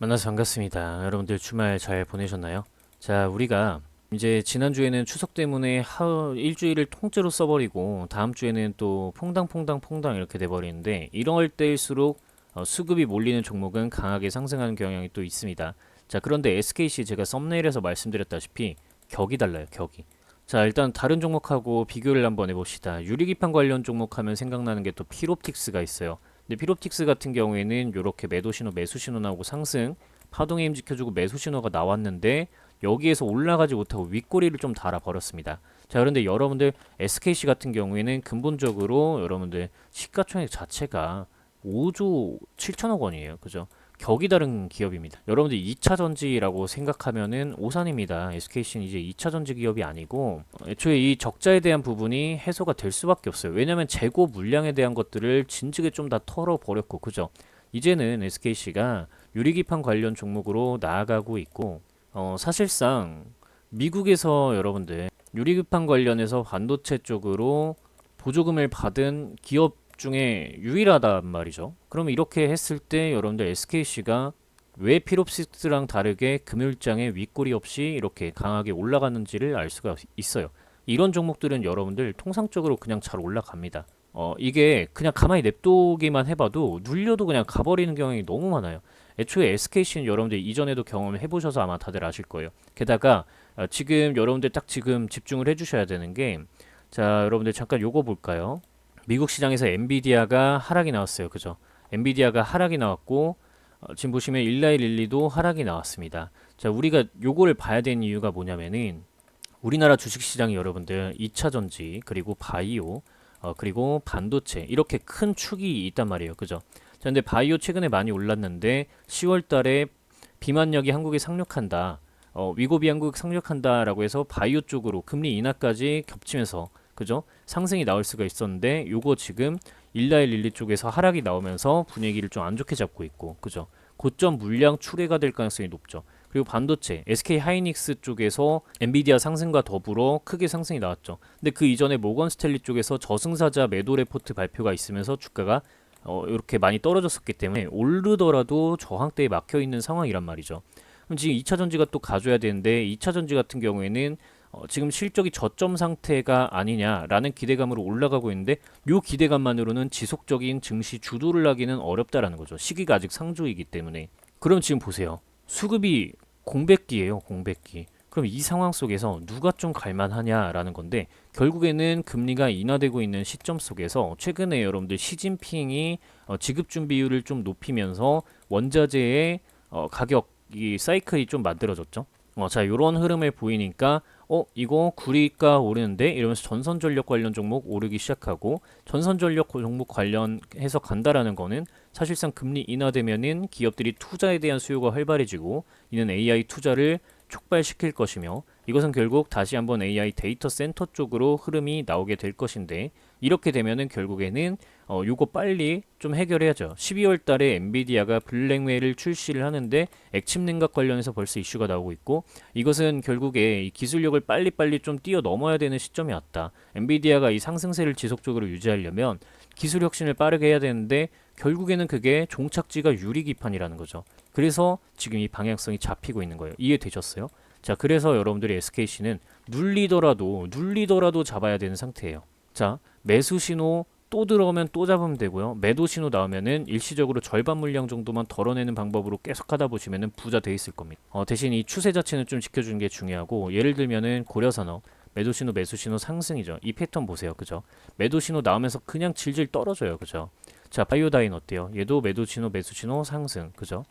만나서 반갑습니다. 여러분들 주말 잘 보내셨나요? 자, 우리가 이제 지난주에는 추석 때문에 하, 일주일을 통째로 써버리고 다음 주에는 또 퐁당퐁당 퐁당 이렇게 돼버리는데 이럴 때일수록 어, 수급이 몰리는 종목은 강하게 상승하는 경향이 또 있습니다. 자, 그런데 SKC 제가 썸네일에서 말씀드렸다시피 격이 달라요, 격이. 자, 일단 다른 종목하고 비교를 한번 해봅시다. 유리기판 관련 종목 하면 생각나는 게또 필옵틱스가 있어요. 근데 필옵틱스 같은 경우에는 이렇게 매도 신호, 매수 신호 나오고 상승, 파동의 힘 지켜주고 매수 신호가 나왔는데 여기에서 올라가지 못하고 윗꼬리를 좀 달아 버렸습니다. 자, 그런데 여러분들 SKC 같은 경우에는 근본적으로 여러분들 시가총액 자체가 5조 7천억 원이에요. 그죠? 격이 다른 기업입니다. 여러분들 2차 전지라고 생각하면은 오산입니다. SKC는 이제 2차 전지 기업이 아니고 어, 애초에 이 적자에 대한 부분이 해소가 될 수밖에 없어요. 왜냐면 재고 물량에 대한 것들을 진즉에 좀 다 털어버렸고 그죠? 이제는 SKC가 유리기판 관련 종목으로 나아가고 있고 어, 사실상 미국에서 여러분들 유리기판 관련해서 반도체 쪽으로 보조금을 받은 기업 중에 유일하단 말이죠. 그럼 이렇게 했을 때 여러분들 SKC가 왜 필옵시스랑 다르게 금요일장에 윗꼬리 없이 이렇게 강하게 올라가는지를 알 수가 있어요. 이런 종목들은 여러분들 통상적으로 그냥 잘 올라갑니다. 어, 이게 그냥 가만히 냅두기만 해봐도 눌려도 그냥 가버리는 경향이 너무 많아요. 애초에 SKC는 여러분들 이전에도 경험을 해보셔서 아마 다들 아실 거예요. 게다가 어, 지금 여러분들 딱 지금 집중을 해주셔야 되는 게 자, 여러분들 잠깐 요거 볼까요? 미국 시장에서 엔비디아가 하락이 나왔어요. 그죠? 엔비디아가 하락이 나왔고 어, 지금 보시면 일라일릴리도 하락이 나왔습니다. 자, 우리가 요거를 봐야 되는 이유가 뭐냐면은 우리나라 주식 시장이 여러분들 2차 전지 그리고 바이오 어, 그리고 반도체 이렇게 큰 축이 있단 말이에요. 그죠? 자, 근데 바이오 최근에 많이 올랐는데 10월 달에 비만력이 한국에 상륙한다. 어, 위고비 한국 상륙한다라고 해서 바이오 쪽으로 금리 인하까지 겹치면서 그죠? 상승이 나올 수가 있었는데 요거 지금 일라일릴리 쪽에서 하락이 나오면서 분위기를 좀 안 좋게 잡고 있고 그죠? 고점 물량 출회가 될 가능성이 높죠. 그리고 반도체 SK 하이닉스 쪽에서 엔비디아 상승과 더불어 크게 상승이 나왔죠. 근데 그 이전에 모건 스탠리 쪽에서 저승사자 매도 레포트 발표가 있으면서 주가가 어, 이렇게 많이 떨어졌었기 때문에 오르더라도 저항대에 막혀 있는 상황이란 말이죠. 그럼 지금 2차 전지가 또 가져야 되는데 2차 전지 같은 경우에는 어, 지금 실적이 저점 상태가 아니냐라는 기대감으로 올라가고 있는데 요 기대감만으로는 지속적인 증시 주도를 하기는 어렵다라는 거죠. 시기가 아직 상조이기 때문에. 그럼 지금 보세요. 수급이 공백기예요, 공백기. 그럼 이 상황 속에서 누가 좀 갈만하냐라는 건데 결국에는 금리가 인하되고 있는 시점 속에서 최근에 여러분들 시진핑이 어, 지급 준비율을 좀 높이면서 원자재의 어, 가격 이 사이클이 좀 만들어졌죠. 어, 자, 요런 흐름을 보이니까 어, 이거 구리가 오르는데? 이러면서 전선전력 관련 종목 오르기 시작하고 전선전력 종목 관련해서 간다라는 거는 사실상 금리 인하되면은 기업들이 투자에 대한 수요가 활발해지고 이는 AI 투자를 촉발시킬 것이며 이것은 결국 다시 한번 AI 데이터 센터 쪽으로 흐름이 나오게 될 것인데 이렇게 되면은 결국에는 어 요거 빨리 좀 해결해야죠. 12월 달에 엔비디아가 블랙메일을 출시를 하는데 액침 냉각 관련해서 벌써 이슈가 나오고 있고 이것은 결국에 이 기술력을 빨리빨리 좀 뛰어넘어야 되는 시점이 왔다. 엔비디아가 이 상승세를 지속적으로 유지하려면 기술 혁신을 빠르게 해야 되는데 결국에는 그게 종착지가 유리 기판이라는 거죠. 그래서 지금 이 방향성이 잡히고 있는 거예요. 이해되셨어요? 자, 그래서 여러분들이 SKC는 눌리더라도 눌리더라도 잡아야 되는 상태예요. 자, 매수 신호 또 들어오면 또 잡으면 되고요. 매도 신호 나오면은 일시적으로 절반 물량 정도만 덜어내는 방법으로 계속 하다 보시면은 부자 돼 있을 겁니다. 어, 대신 이 추세 자체는 좀 지켜주는 게 중요하고 예를 들면은 고려산업 매도 신호 매수 신호 상승이죠. 이 패턴 보세요. 그죠? 매도 신호 나오면서 그냥 질질 떨어져요. 그죠? 자, 바이오다인 어때요? 얘도 매도 신호 매수 신호 상승. 그죠?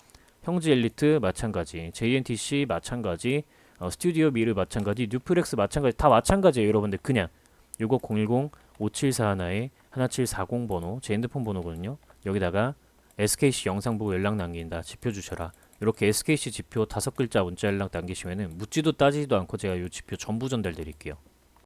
형지 엘리트 마찬가지, JNTC 마찬가지, 어, 스튜디오 미르 마찬가지, 뉴프렉스 마찬가지 다 마찬가지예요, 여러분들. 그냥 요거 010 5741에 1740 번호 제 핸드폰 번호거든요. 여기다가 SKC 영상 보고 연락 남긴다. 지표 주셔라. 이렇게 SKC 지표 다섯 글자 문자 연락 남기시면은 묻지도 따지지도 않고 제가 요 지표 전부 전달 드릴게요.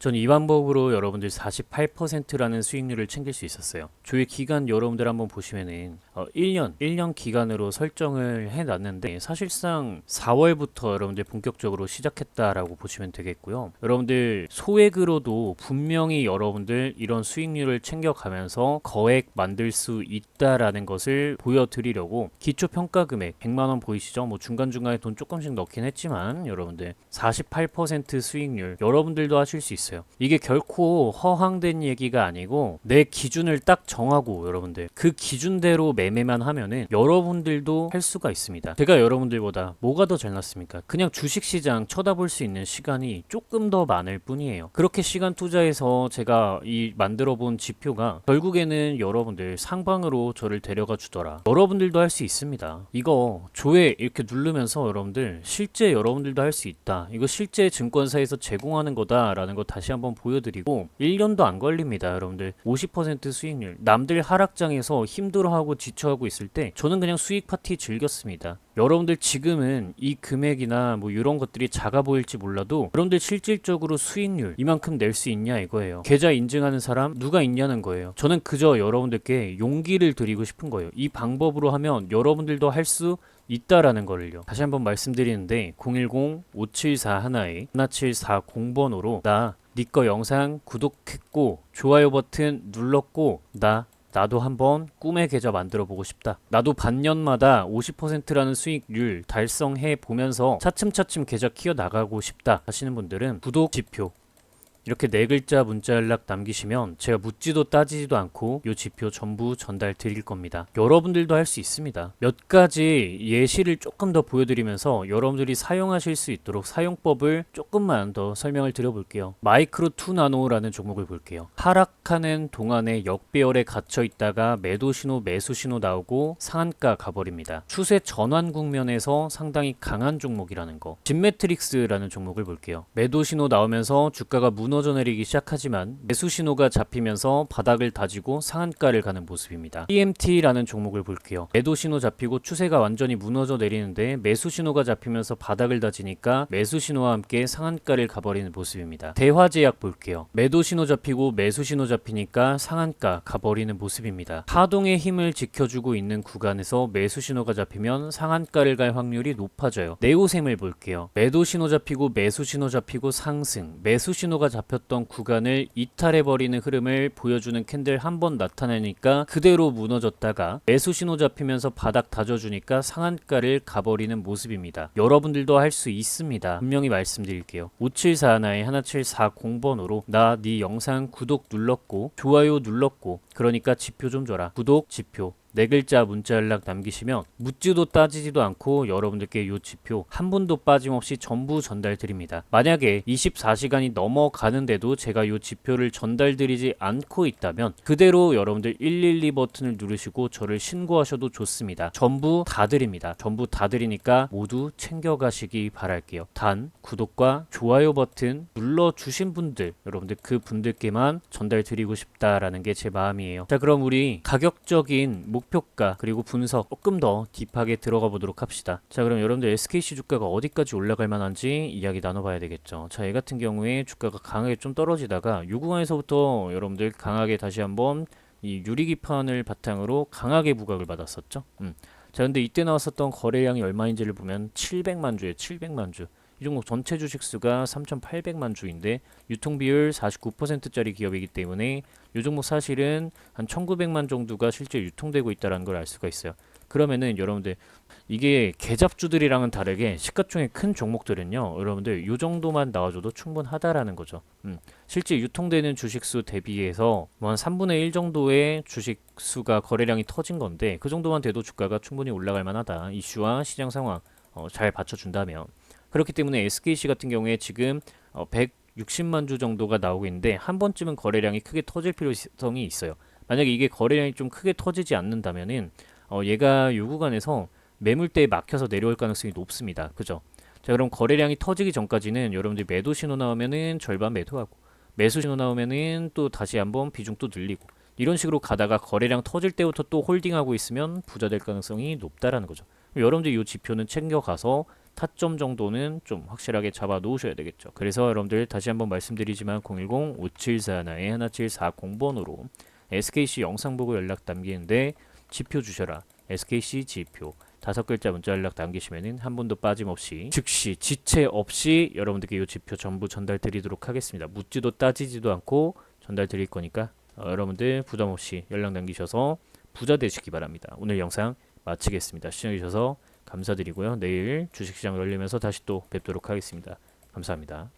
전 이 방법으로 여러분들 48%라는 수익률을 챙길 수 있었어요. 조회 기간 여러분들 한번 보시면은 어, 1년, 1년 기간으로 설정을 해놨는데 사실상 4월부터 여러분들 본격적으로 시작했다라고 보시면 되겠고요. 여러분들 소액으로도 분명히 여러분들 이런 수익률을 챙겨가면서 거액 만들 수 있다라는 것을 보여드리려고 기초 평가 금액 100만 원 보이시죠? 뭐 중간중간에 돈 조금씩 넣긴 했지만 여러분들 48% 수익률 여러분들도 하실 수 있어요. 이게 결코 허황된 얘기가 아니고 내 기준을 딱 정하고 여러분들 그 기준대로 매매만 하면은 여러분들도 할 수가 있습니다. 제가 여러분들보다 뭐가 더 잘났습니까? 그냥 주식시장 쳐다볼 수 있는 시간이 조금 더 많을 뿐이에요. 그렇게 시간 투자해서 제가 이 만들어 본 지표가 결국에는 여러분들 상방으로 저를 데려가 주더라. 여러분들도 할 수 있습니다. 이거 조회 이렇게 누르면서 여러분들 실제 여러분들도 할 수 있다. 이거 실제 증권사에서 제공하는 거다라는 거 다시 한번 보여드리고 1년도 안 걸립니다. 여러분들 50% 수익률 남들 하락장에서 힘들어하고 지쳐하고 있을 때 저는 그냥 수익 파티 즐겼습니다. 여러분들 지금은 이 금액이나 뭐 이런 것들이 작아 보일지 몰라도 여러분들 실질적으로 수익률 이만큼 낼 수 있냐 이거예요. 계좌 인증하는 사람 누가 있냐는 거예요. 저는 그저 여러분들께 용기를 드리고 싶은 거예요. 이 방법으로 하면 여러분들도 할 수 있다라는 거를요. 다시 한번 말씀드리는데 010-574 1740번호로 나 니꺼 영상 구독했고 좋아요 버튼 눌렀고 나 나도 한번 꿈의 계좌 만들어 보고 싶다. 나도 반년마다 50%라는 수익률 달성해 보면서 차츰차츰 계좌 키워 나가고 싶다 하시는 분들은 구독 지표 이렇게 네 글자 문자 연락 남기시면 제가 묻지도 따지지도 않고 요 지표 전부 전달 드릴 겁니다. 여러분들도 할 수 있습니다. 몇 가지 예시를 조금 더 보여드리면서 여러분들이 사용하실 수 있도록 사용법을 조금만 더 설명을 드려볼게요. 마이크로 투 나노라는 종목을 볼게요. 하락하는 동안에 역배열에 갇혀 있다가 매도 신호, 매수 신호 나오고 상한가 가버립니다. 추세 전환 국면에서 상당히 강한 종목이라는 거. 진매트릭스라는 종목을 볼게요. 매도 신호 나오면서 주가가 무너져 내리기 시작하지만 매수 신호가 잡히면서 바닥을 다지고 상한가를 가는 모습입니다. TMT라는 종목을 볼게요. 매도 신호 잡히고 추세가 완전히 무너져 내리는데 매수 신호가 잡히면서 바닥을 다지니까 매수 신호와 함께 상한가를 가버리는 모습입니다. 대화제약 볼게요. 매도 신호 잡히고 매수 신호 잡히니까 상한가 가버리는 모습입니다. 하동의 힘을 지켜주고 있는 구간에서 매수 신호가 잡히면 상한가를 갈 확률이 높아져요. 네오셈을 볼게요. 매도 신호 잡히고 매수 신호 잡히고 상승, 매수 신호가 잡 혔던 구간을 이탈해버리는 흐름을 보여주는 캔들 한 번 나타나니까 그대로 무너졌다가 매수 신호 잡히면서 바닥 다져주니까 상한가를 가버리는 모습입니다. 여러분들도 할 수 있습니다. 분명히 말씀드릴게요. 5741의 1740번호로 나 네 영상 구독 눌렀고 좋아요 눌렀고 그러니까 지표 좀 줘라. 구독 지표 네 글자 문자 연락 남기시면 묻지도 따지지도 않고 여러분들께 이 지표 한 분도 빠짐없이 전부 전달 드립니다. 만약에 24시간이 넘어가는데도 제가 이 지표를 전달 드리지 않고 있다면 그대로 여러분들 112 버튼을 누르시고 저를 신고하셔도 좋습니다. 전부 다 드립니다. 전부 다 드리니까 모두 챙겨가시기 바랄게요. 단 구독과 좋아요 버튼 눌러주신 분들 여러분들 그 분들께만 전달 드리고 싶다라는 게 제 마음이에요. 자 그럼 우리 가격적인 목 표가 그리고 분석 조금 더 딥하게 들어가 보도록 합시다. 자 그럼 여러분들 SKC 주가가 어디까지 올라갈 만한지 이야기 나눠봐야 되겠죠. 자이 같은 경우에 주가가 강하게 좀 떨어지다가 요 구간에서부터 여러분들 강하게 다시 한번 이 유리기판을 바탕으로 강하게 부각을 받았었죠. 음. 자 근데 이때 나왔었던 거래량이 얼마인지를 보면 700만 주에 700만 주. 이 종목 전체 주식 수가 3,800만 주인데 유통 비율 49%짜리 기업이기 때문에 이 종목 사실은 한 1,900만 정도가 실제 유통되고 있다는 걸 알 수가 있어요. 그러면은 여러분들 이게 개잡주들이랑은 다르게 시가총액 큰 종목들은요, 여러분들 이 정도만 나와줘도 충분하다라는 거죠. 음, 실제 유통되는 주식수 대비해서 뭐 한 3분의 1 정도의 주식수가 거래량이 터진 건데 그 정도만 돼도 주가가 충분히 올라갈 만하다. 이슈와 시장 상황 어, 잘 받쳐준다면. 그렇기 때문에 SKC 같은 경우에 지금 어, 160만 주 정도가 나오고 있는데 한 번쯤은 거래량이 크게 터질 필요성이 있어요. 만약에 이게 거래량이 좀 크게 터지지 않는다면은 어, 얘가 요 구간에서 매물대에 막혀서 내려올 가능성이 높습니다. 그죠? 자 그럼 거래량이 터지기 전까지는 여러분들 매도 신호 나오면은 절반 매도하고 매수 신호 나오면은 또 다시 한번 비중 또 늘리고 이런 식으로 가다가 거래량 터질 때부터 또 홀딩하고 있으면 부자 될 가능성이 높다라는 거죠. 여러분들 이 지표는 챙겨가서 타점 정도는 좀 확실하게 잡아 놓으셔야 되겠죠. 그래서 여러분들 다시 한번 말씀드리지만 010-5741-1740번으로 SKC 영상 보고 연락 남기는데 지표 주셔라. SKC 지표 다섯 글자 문자 연락 남기시면은 한 분도 빠짐없이 즉시 지체 없이 여러분들께 이 지표 전부 전달 드리도록 하겠습니다. 묻지도 따지지도 않고 전달 드릴 거니까 어, 여러분들 부담 없이 연락 남기셔서 부자 되시기 바랍니다. 오늘 영상 마치겠습니다. 시청해 주셔서 감사드리고요. 내일 주식시장 열리면서 다시 또 뵙도록 하겠습니다. 감사합니다.